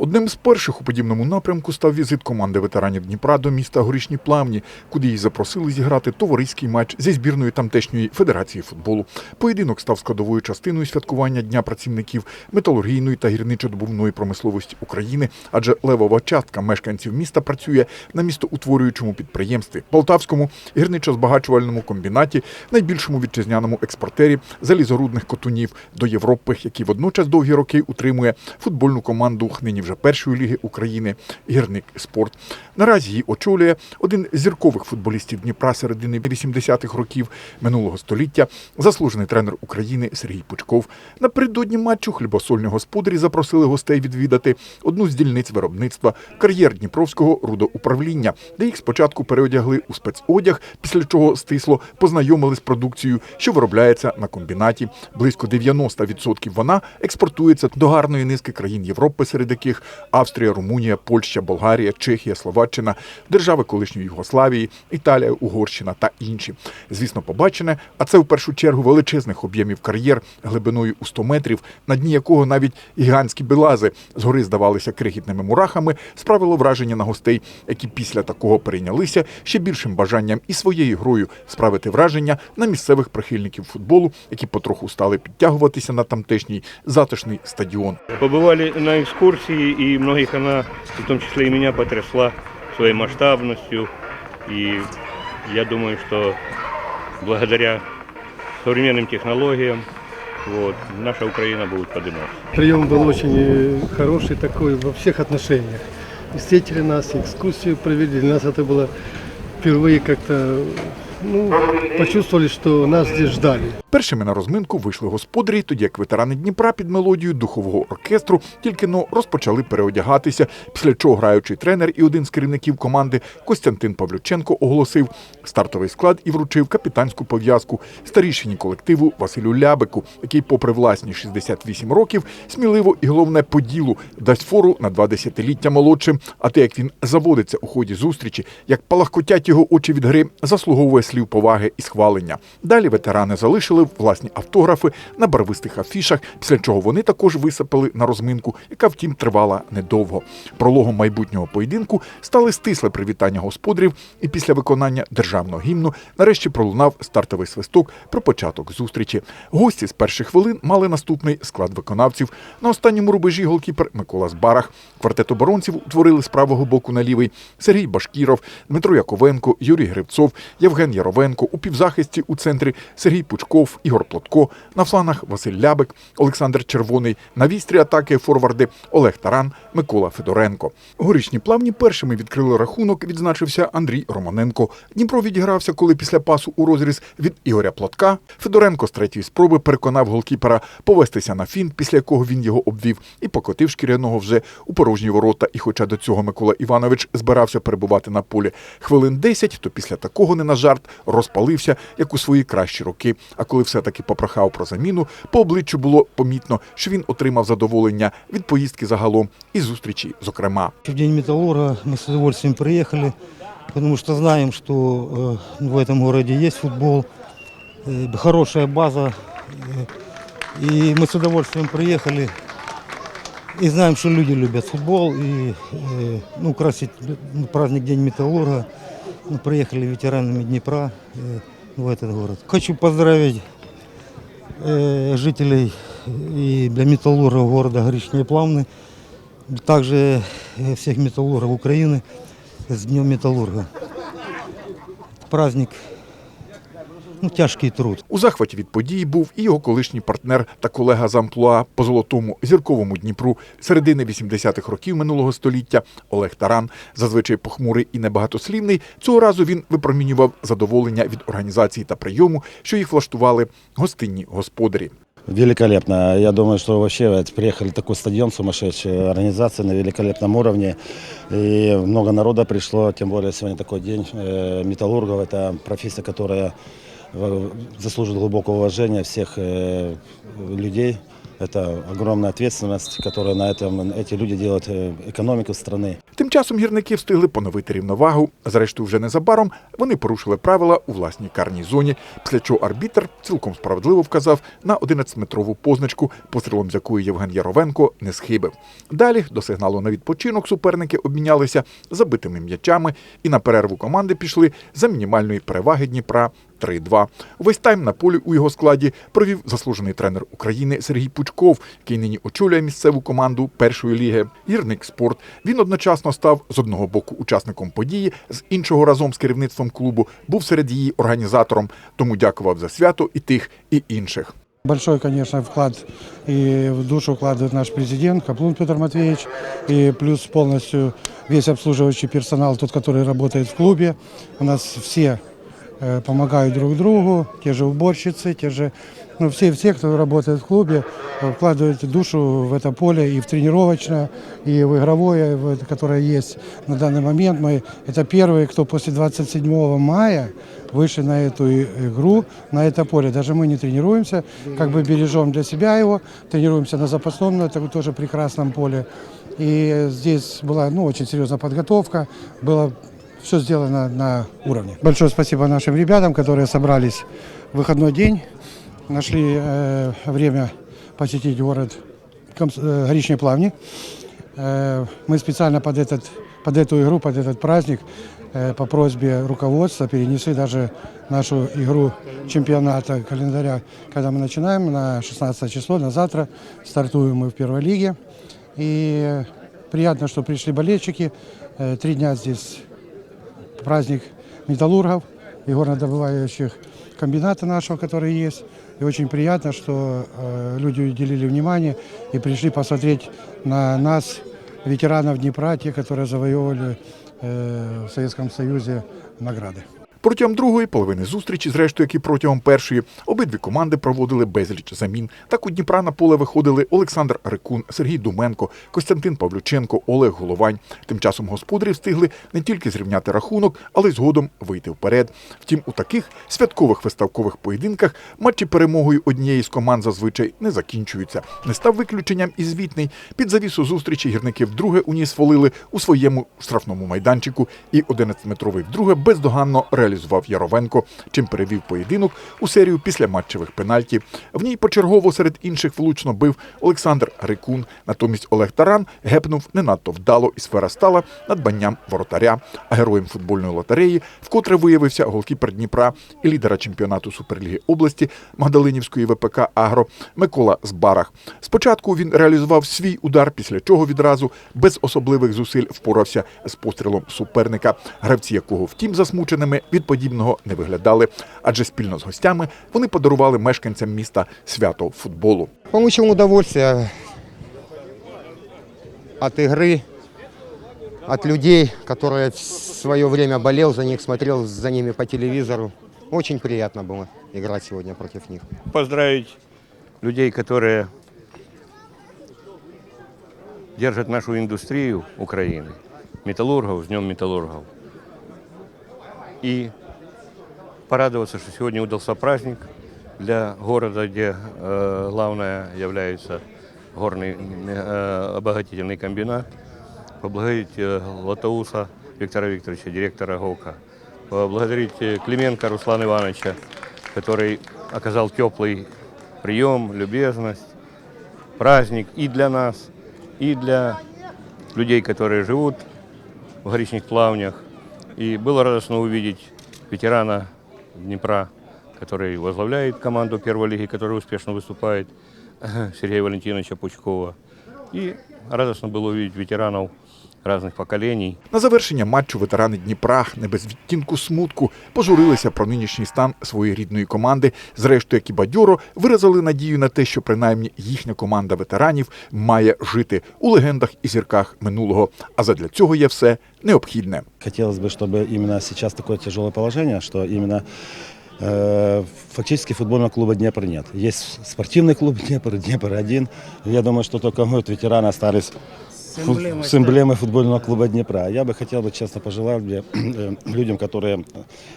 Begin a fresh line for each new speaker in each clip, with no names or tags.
Одним з перших у подібному напрямку став візит команди ветеранів Дніпра до міста Горішні Плавні, куди її запросили зіграти товариський матч зі збірною тамтешньої федерації футболу. Поєдинок став складовою частиною святкування Дня працівників металургійної та гірничодобувної промисловості України, адже левова частка мешканців міста працює на містоутворюючому підприємстві Полтавському гірничо-збагачувальному комбінаті, найбільшому вітчизняному експортері залізорудних котунів до Європи, який водночас довгі роки утримує футбольну команду нині вже першої ліги України гірник спорт. Наразі її очолює один з зіркових футболістів Дніпра середини 80-х років минулого століття, заслужений тренер України Сергій Пучков. Напередодні матчу хлібосольні господарі запросили гостей відвідати одну з дільниць виробництва кар'єр Дніпровського рудоуправління, де їх спочатку переодягли у спецодяг, після чого стисло познайомили з продукцією, що виробляється на комбінаті. Близько 90% вона експортується до гарної низки країн Європи, серед яких Австрія, Румунія, Польща, Болгарія, Чехія, Словаччина, держави колишньої Югославії, Італія, Угорщина та інші. Звісно, побачене, а це в першу чергу величезних об'ємів кар'єр глибиною у 100 метрів, на дні якого навіть гігантські білази згори здавалися крихітними мурахами, справило враження на гостей, які після такого перейнялися ще більшим бажанням і своєю грою справити враження на місцевих прихильників футболу, які потроху стали підтягуватися на тамтешній затишний стадіон.
Побывали на экскурсии, и многих она, в том числе и меня, потрясла своей масштабностью. И я думаю, что благодаря современным технологиям вот, наша Украина будет подниматься.
Прием был очень э, хороший такой во всех отношениях. И Встретили нас, экскурсию провели. Для нас это было впервые как-то, ну, почувствовали, что нас здесь ждали.
Першими на розминку вийшли господарі, тоді як ветерани Дніпра під мелодію духового оркестру тільки но розпочали переодягатися, після чого граючий тренер і один з керівників команди Костянтин Павлюченко оголосив стартовий склад і вручив капітанську пов'язку старішині колективу Василю Лябику, який, попри власні 68 років, сміливо і головне по ділу дасть фору на два десятиліття молодшим. А те, як він заводиться у ході зустрічі, як палахкотять його очі від гри, заслуговує слів поваги і схвалення. Далі ветерани залишили власні автографи на барвистих афішах, після чого вони також висипали на розминку, яка втім тривала недовго. Прологом майбутнього поєдинку стали стисле привітання господарів, і після виконання державного гімну нарешті пролунав стартовий свисток про початок зустрічі. Гості з перших хвилин мали наступний склад виконавців. На останньому рубежі голкіпер Микола Збарах. Квартет оборонців утворили з правого боку на лівий Сергій Башкіров, Дмитро Яковенко, Юрій Гривцов, Євген Яровенко. У півзахисті у центрі Сергій Пучков, Ігор Плотко, на фланах Василь Лябик, Олександр Червоний, на вістрі атаки форварди Олег Таран, Микола Федоренко. Горішні плавні першими відкрили рахунок, відзначився Андрій Романенко. Дніпро відігрався, коли після пасу у розріз від Ігоря Плотка Федоренко з третьої спроби переконав голкіпера повестися на фінт, після якого він його обвів, і покотив шкіряного вже у порожні ворота. І хоча до цього Микола Іванович збирався перебувати на полі хвилин 10, то після такого не на жарт розпалився, як у свої кращі роки. А коли все-таки попрохав про заміну, по обличчю було помітно, що він отримав задоволення від поїздки загалом і зустрічі, зокрема.
В день металлурга мы с удовольствием приехали, потому что знаем, что э, в этом городе есть футбол, э, хорошая база. э, и мы с удовольствием приехали и знаем, что люди любят футбол. И э, ну, украсить ну, праздник День металлурга. Мы приехали ветеранами Днепра э, в этот город. Хочу поздравить э, жителей и для металлургов города Горичные Плавны, также э, всех металлургов Украины с Днем металлурга. Праздник, ну, тяжкий труд.
У захваті від події був і його колишній партнер та колега з амплуа по золотому зірковому Дніпру середини 80-х років минулого століття Олег Таран, зазвичай похмурий і небагатослівний. Цього разу він випромінював задоволення від організації та прийому, що їх влаштували гостинні господарі.
Великолепно. Я думаю, что вообще вот приехали такой стадион сумасшедший, организация на великолепном уровне. И много народа пришло, тем более сегодня такой день э, металлургов. Это профессия, которая э, заслуживает глубокого уважения всех э, людей Это огромная ответственность, которая на этом эти люди делают э, экономику страны.
Тим часом гірники встигли поновити рівновагу. Зрештою, вже незабаром вони порушили правила у власній карній зоні, після чого арбітр цілком справедливо вказав на 11-метрову позначку, пострілом з якої Євген Яровенко не схибив. Далі до сигналу на відпочинок суперники обмінялися забитими м'ячами і на перерву команди пішли за мінімальної переваги Дніпра 3-2. Увесь тайм на полі у його складі провів заслужений тренер України Сергій Пучков, який нині очолює місцеву команду першої ліги. Гірник спорт. Він одночасно став з одного боку учасником події, з іншого разом з керівництвом клубу був серед її організатором. Тому дякував за свято і тих, і інших.
Большой, конечно, вклад и в душу вкладывает наш президент Каплун Петр Матвеевич, и плюс полностью весь обслуживающий персонал, тот, который работает в клубе. У нас все э, помогают друг другу, те же уборщицы, те же, ну, все, все, кто работает в клубе, э, вкладывают душу в это поле и в тренировочное, и в игровое, которое есть на данный момент. Мы, это первые, кто после 27 мая вышли на эту игру, на это поле. Даже мы не тренируемся, как бы бережем для себя его, тренируемся на запасном, но это тоже прекрасном поле. И здесь была ну, очень серьезная подготовка, было все сделано на уровне. Большое спасибо нашим ребятам, которые собрались в выходной день, нашли э, время посетить город Комс- э, Плавни. Э, Мы специально под, этот, под эту игру, под этот праздник э, по просьбе руководства перенесли даже нашу игру чемпионата календаря, когда мы начинаем на 16 число, на завтра стартуем мы в первой лиге. И приятно, что пришли болельщики. Э, Три дня здесь праздник металлургов и горнодобывающих комбината нашего, который есть. И очень приятно, что э, люди уделили внимание и пришли посмотреть на нас, ветеранов Днепра, те, которые завоевывали э, в Советском Союзе награды.
Протягом другої половини зустрічі, зрештою, як і протягом першої, обидві команди проводили безліч замін. Так у Дніпра на поле виходили Олександр Рикун, Сергій Думенко, Костянтин Павлюченко, Олег Головань. Тим часом господарі встигли не тільки зрівняти рахунок, але й згодом вийти вперед. Втім, у таких святкових виставкових поєдинках матчі перемогою однієї з команд зазвичай не закінчуються. Не став виключенням і звітний. Під завісу зустрічі гірники вдруге у ніс волили у своєму штрафному майданчику, і 11-метровий вдруге бездоганно реалізував Яровенко, чим перевів поєдинок у серію післяматчевих пенальті. В ній почергово серед інших влучно бив Олександр Рикун. Натомість Олег Таран гепнув не надто вдало, і сфера стала надбанням воротаря. А героєм футбольної лотереї вкотре виявився голкіпер Дніпра і лідера чемпіонату Суперліги області Магдалинівської ВПК Агро Микола Збарах. Спочатку він реалізував свій удар, після чого відразу без особливих зусиль впорався з пострілом суперника, гравці якого, втім, засмученими від подібного не виглядали, адже спільно з гостями вони подарували мешканцям міста свято футболу.
Получил удовольствие от игры, от людей, которые в свое время болел за них, смотрел за ними по телевизору. Очень приятно было играть сегодня против них.
Поздравить людей, которые держат нашу индустрию Украины, металлургов, с Днем металлургов. И порадоваться, что сегодня удался праздник для города, где э, главное является горный э, обогатительный комбинат. Поблагодарить э, Латауса Виктора Викторовича, директора ГОКа. Поблагодарить э, Клименко Руслана Ивановича, который оказал теплый прием, любезность, праздник и для нас, и для людей, которые живут в горичных плавнях. И было радостно увидеть ветерана Днепра, который возглавляет команду первой лиги, который успешно выступает, Сергея Валентиновича Пучкова. И радостно было увидеть ветеранов разных поколений,
На завершення матчу ветерани Дніпра не без відтінку смутку пожурилися про нинішній стан своєї рідної команди. Зрештою, як і бадьоро виразили надію на те, що принаймні їхня команда ветеранів має жити у легендах і зірках минулого. А задля цього є все необхідне.
Хотелось бы, чтобы именно сейчас такое тяжелое положение, что именно э, фактически футбольного клуба Днепр нет. Есть спортивный клуб Днепр, Днепр один. Я думаю, что только вот ветераны остались фу- с эмблемой футбольного клуба Днепра. Я бы хотел бы честно пожелать бы, э, людям, которые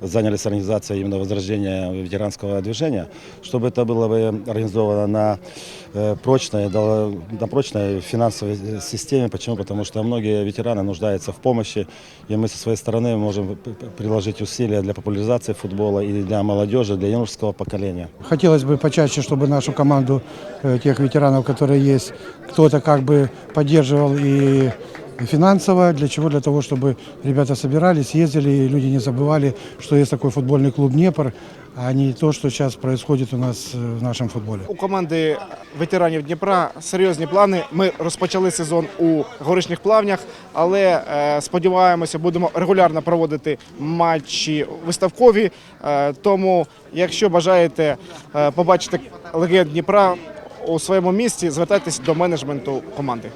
занялись организацией именно возрождения ветеранского движения, чтобы это было бы организовано на э, прочной, дала- на прочной финансовой э, системе. Почему? Потому что многие ветераны нуждаются в помощи, и мы со своей стороны можем приложить усилия для популяризации футбола и для молодежи, для юношеского поколения.
Хотелось бы почаще, чтобы нашу команду э, тех ветеранов, которые есть, кто-то как бы поддерживал и финансово. Для чего? Для того, чтобы ребята собирались, ездили, и люди не забывали, что есть такой футбольный клуб «Днепр», а не то, что сейчас происходит у нас э, в нашем футболе.
У команди ветеранів Дніпра серйозні плани. Ми розпочали сезон у горішніх плавнях, але е, сподіваємося, будемо регулярно проводити матчі виставкові. Е, тому, якщо бажаєте е, побачити легенд Дніпра у своєму місті, звертайтесь до менеджменту команди.